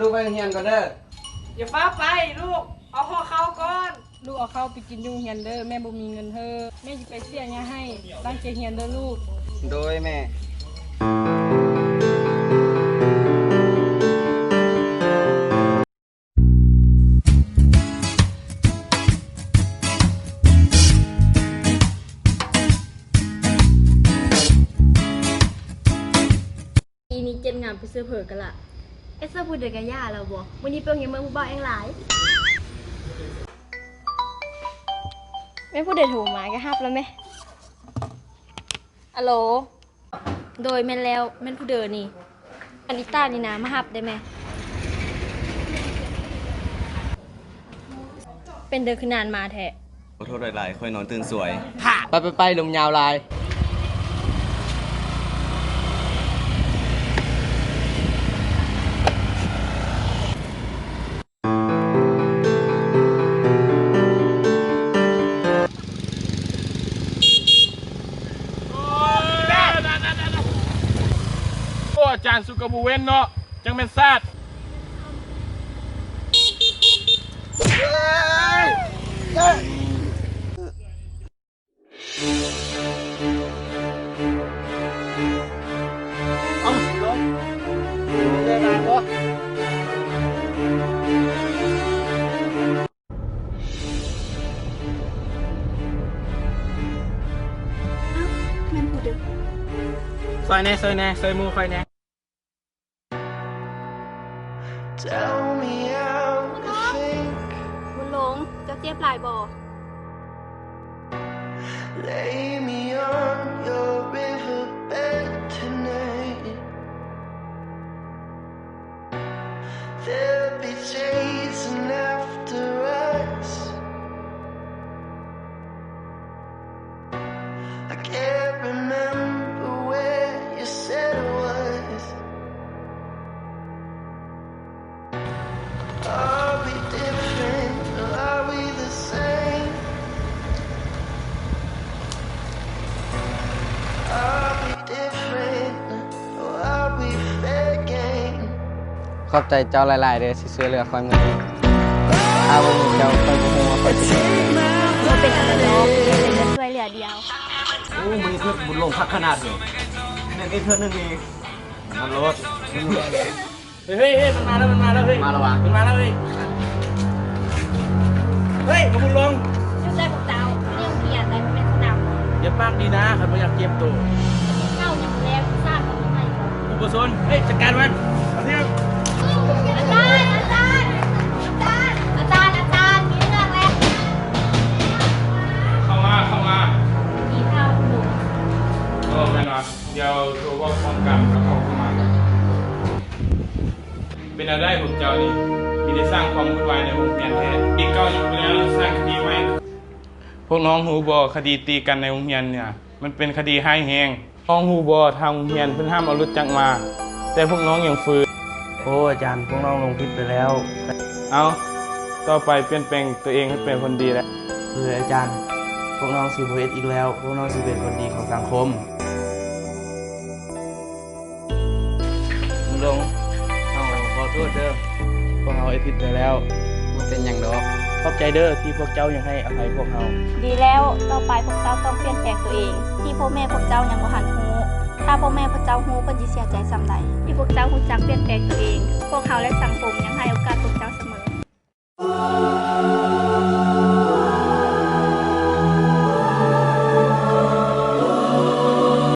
แม่ลูกไปโรงเรียนก่อนเด้ออย่าฟ้าไปลูก เอาห่อข้าวก่อนลูกเอาเข้าวไปกินอยุ่งเฮียนเด้อแม่บ่มีเงินเฮ้อแม่จะไปเสียเนี่ยให้ตั้งใจเฮียนเด้อลูก โดยแม่ปีนี้เจ็ดงานไปซื้อเผือกกันละ เอสเซอร์พูดเด็กกับย่าแล้วบ่วันนี้เปียวเงี้ยเมืองผู้บ่าวเองหลายแม่พูดเด็ดหูมาก็ฮับแล้วไหมอัลโหลโดยแม่นแล้วแม่นผู้เดินนี่อันนิต้านี่นะมาฮับได้ไหมเป็นเดินขนานมาแท้ขอโทษหลายๆค่อยนอนตื่นสวย ไปไปไปลมยาวลาย โอ้อาจารย์สุกบูเวนเ บุญหลงเจ้าเจี๊ยบหลายบ่ Lay me on your riverbed ขอบใจเจ้าหลาย ๆเด้อที่ช่วยเหลือคอยมือนี้ถ้าบ่มีเจ้าคอยบ่ฮู้ว่าคอยสิเป็นจังไดมันเป็นอันเดียวเป็นจะช่วยเหลือเดียว โอ้มือเพื่อบุญลงพักขนาดเลยนั่นเองเพื่อนนึงนี่มันรถเฮ้ยเฮ้ยเฮ้ยมันมาแล้วมันมาแล้วเฮ้ยมาแล้ววะมันมาแล้วเฮ้ยเฮ้ยมาบุญลงยุ่งได้พวกเจ้าเรื่องเพียรแต่มันเป็นสนามอย่าปากดีนะขันไม่อยากเกมตัวเข้าอย่างแรงสร้างของใหม่อุปสนเฮ้ยจัดการมันเอาเที่ยง ม่นอนเดี๋ยวโทรว่าพร้อมกันกับเขาเข้ามา เป็นอะไรพวกเจ้านี่มีได้สร้างความวุ่นวายในวงเรียนแท้ปีเก้าอยู่แล้วสร้างคดีไว้ พวกน้องหูบอคดีตีกันในโรงเรียนเนี่ย มันเป็นคดีให้แหงน้องหูบอทางโรงเรียนเพิ่นห้ามเอารถจักรมา แต่พวกน้องยังฝืนโอ้อาจารย์พวกน้องลงพิษไปแล้ว เอาต่อไปเปลี่ยนแปลงตัวเองให้เป็นคนดีแล้ว เอออาจารย์ พวกน้องสิบเวทอีกแล้ว พวกน้องสิเป็นคนดีของสังคม โทษเด้อพวกเราไอผิดไปแล้วบ่เป็นหยังดอกขอบใจเด้อที่พวกเจ้ายังให้อภัยพวกเราดีแล้วต่อไปพวกเจ้าต้องเปลี่ยนแปลงตัวเอง ที่พ่อแม่พวกเจ้ายังบ่หันฮู้ถ้าพ่อแม่พวกเจ้าฮู้เพิ่นสิเสียใจซำใดที่พวกเจ้าฮู้จักเปลี่ยนแปลงตัวเอง พวกเขาและสังคมยังให้โอกาส